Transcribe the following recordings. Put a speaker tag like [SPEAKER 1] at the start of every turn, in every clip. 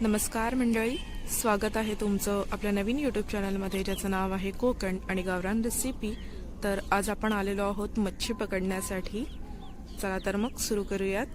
[SPEAKER 1] नमस्कार मंडळी स्वागत आहे तुमचं आपल्या नवीन यूट्यूब चॅनलमध्ये ज्याचं नाव आहे कोकण आणि गावरान रेसिपी तर आज आपण आलेलो आहोत मच्छी पकडण्यासाठी. चला तर मग सुरू करूयात.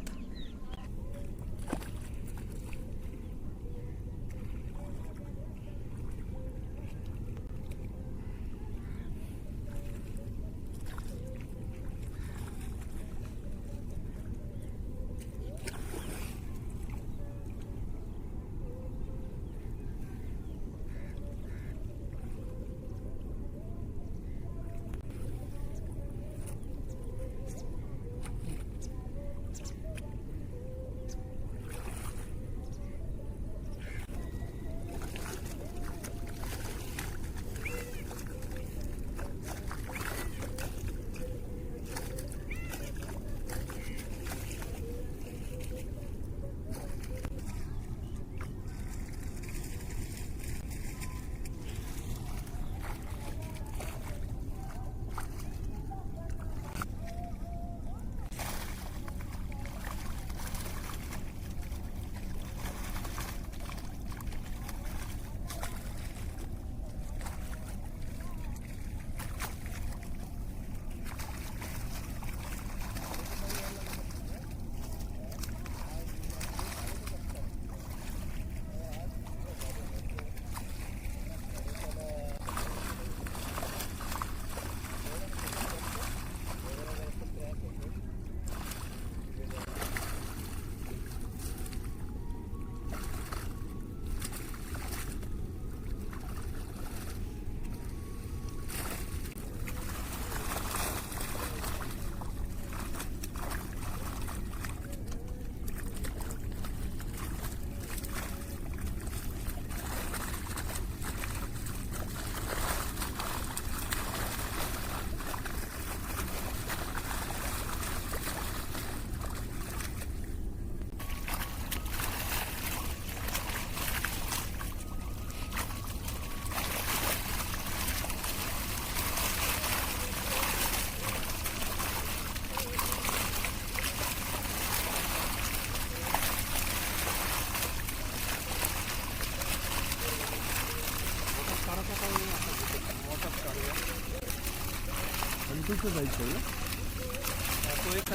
[SPEAKER 2] पंचवीस जायचं ना तो एक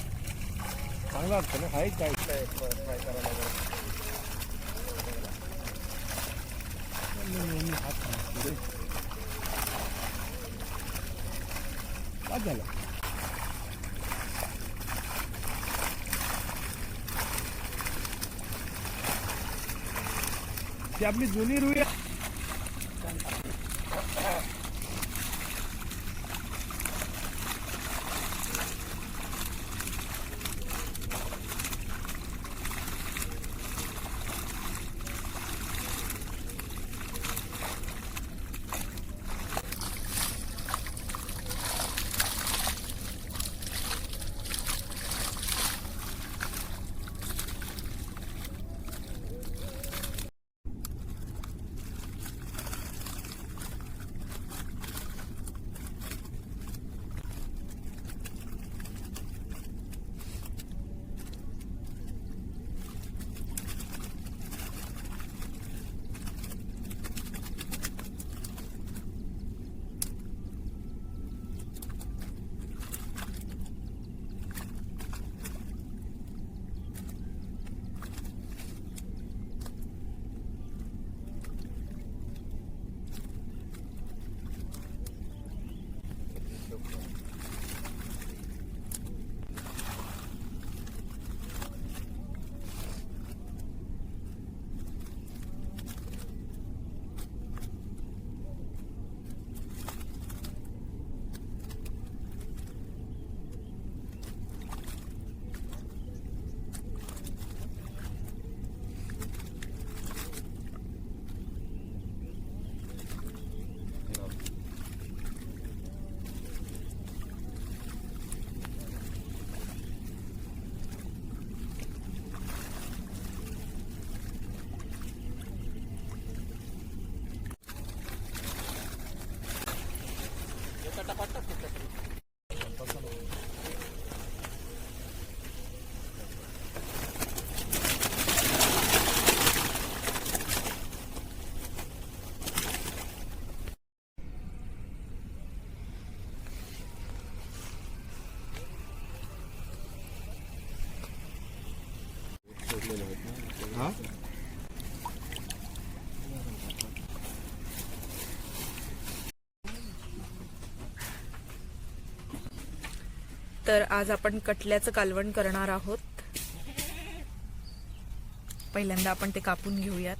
[SPEAKER 2] चांगला असतं ना हा एक काय? फ्राय करायला हात काय झालं ती आपली जुनी रुई आहेत
[SPEAKER 1] तर आज आपण कटल्याचं कालवण करणार आहोत. पहिल्यांदा आपण ते कापून घेऊयात.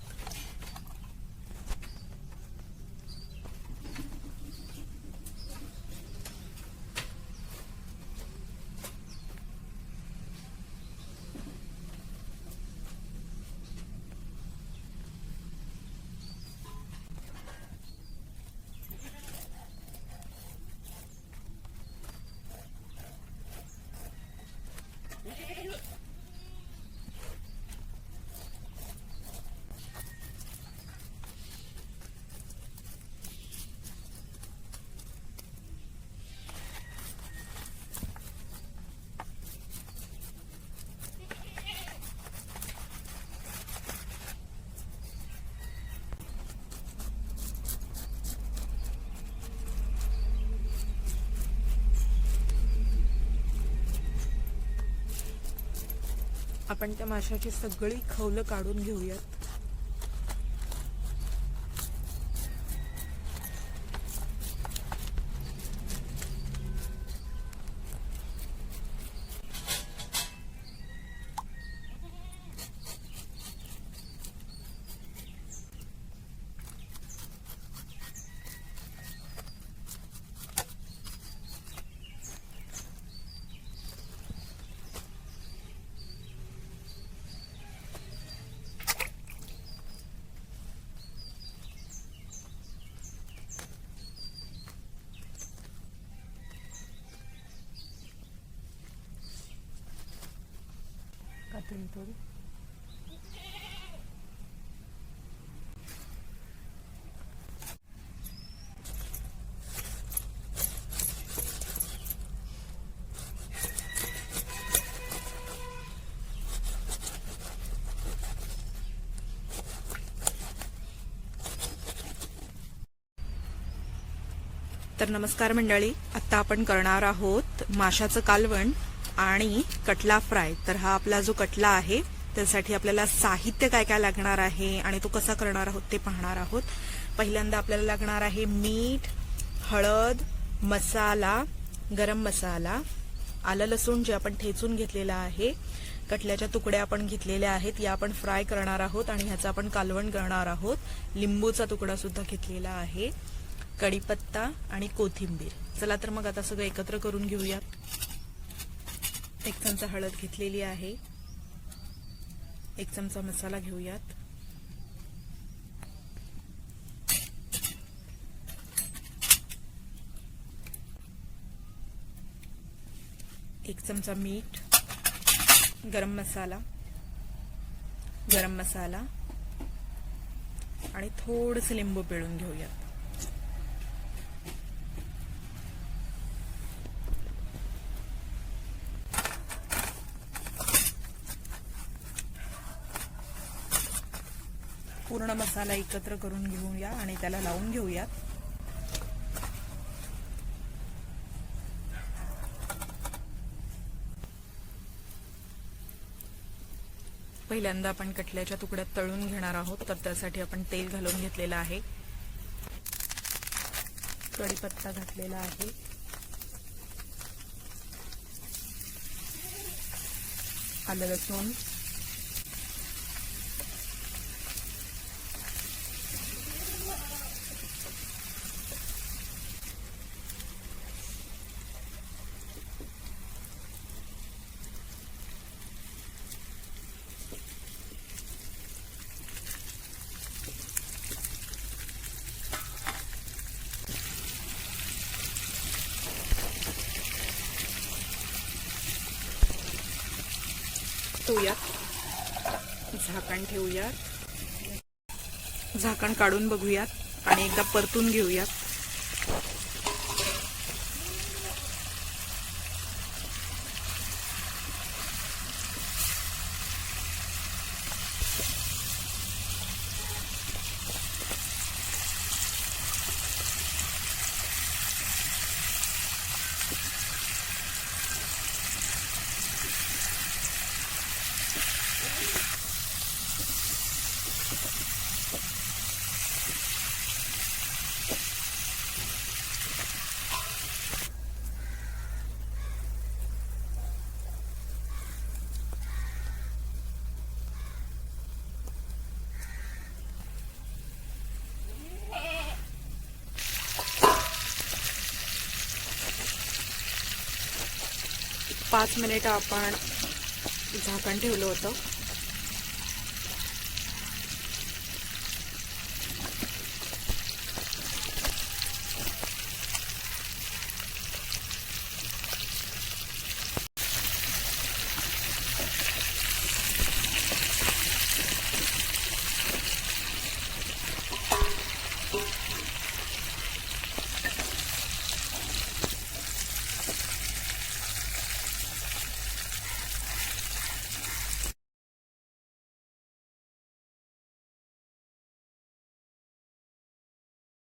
[SPEAKER 1] आपण त्या माशाची सगळी खवलं काढून घेऊयात. कातडी थोडी तर नमस्कार मंडळी आता आपण करणार आहोत माशाचं कालवण. आणि कटला फ्राय. तर हा आपला जो कटला आहे त्यासाठी आपल्याला साहित्य काय काय लागणार आहे आणि तो कसा करणार आहोत ते पाहणार आहोत. पहिल्यांदा आपल्याला लागणार आहे मीठ हळद मसाला गरम मसाला आलं लसूण जे आपण ठेचून घेतलेलं आहे. कटल्याच्या तुकड्या आपण घेतलेल्या आहेत या आपण फ्राय करणार आहोत आणि ह्याचं आपण कालवण करणार आहोत. लिंबूचा तुकडा सुद्धा घेतलेला आहे. कढीपत्ता आणि कोथिंबीर. चला तर मग आता सगळं एकत्र करून घेऊयात एक चमचा हळद घेतलेली आहे. एक चमचा मसाला घेऊयात. एक चमचा मीठ गरम मसाला गरम मसाला आणि थोडंसं लिंबू पिळून घेऊयात. पूर्ण मसाला एकत्र करून घेऊया आणि त्याला लावून घेऊयात. पहिल्यांदा आपण कटल्याच्या तुकड्यात तळून घेणार आहोत तर त्यासाठी आपण तेल घालून घेतलेलं आहे. कढीपत्ता घातलेला आहे. आलं लसूण. ठेवूयात. झाकण ठेवूयात. झाकण काढून बघूयात आणि एकदा परतून घेऊयात. पाच मिनिटं आपण झाकण ठेवलं होतं.